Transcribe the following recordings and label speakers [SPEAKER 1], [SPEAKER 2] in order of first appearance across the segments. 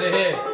[SPEAKER 1] আরে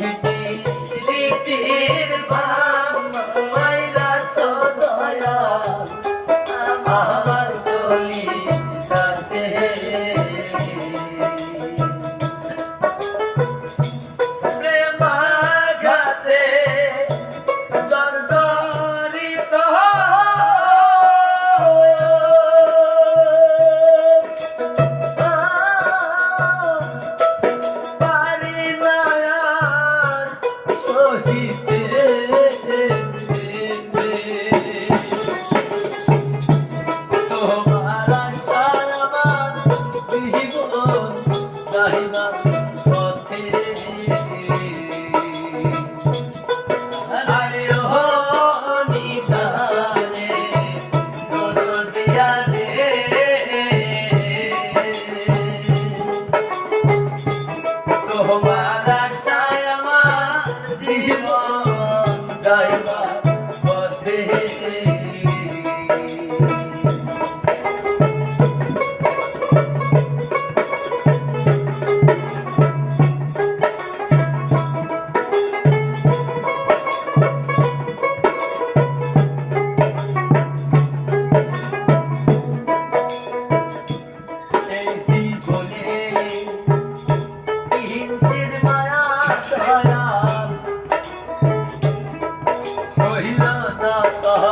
[SPEAKER 2] रहते रहते बाबा 人生大。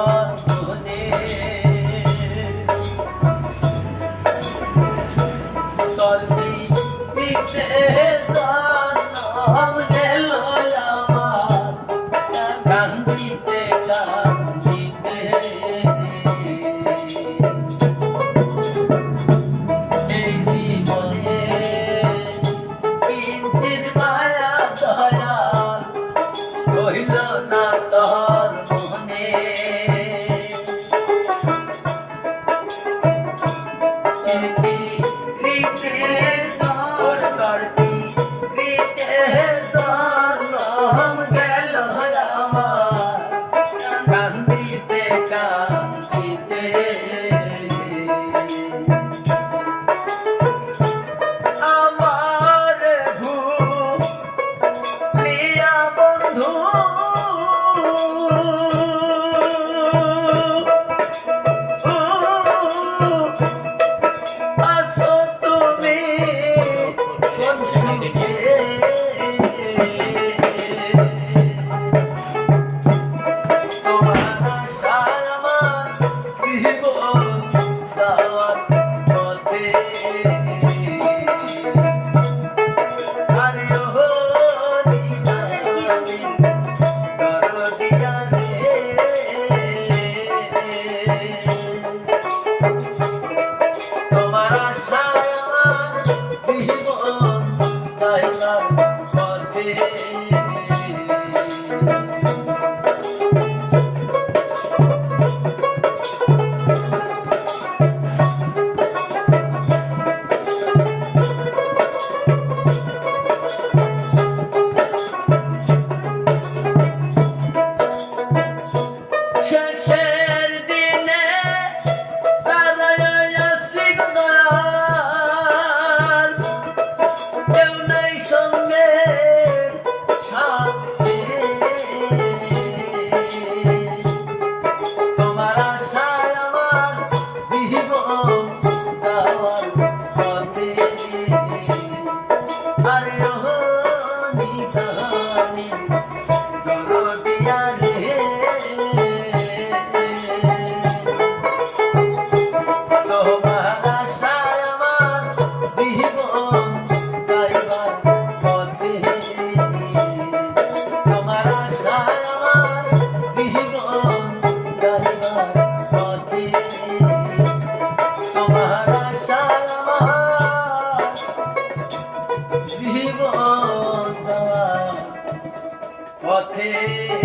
[SPEAKER 2] Oh, আর রহনি সহানি দরদিয়া রে তোমার আশায় আমার জীবন ver.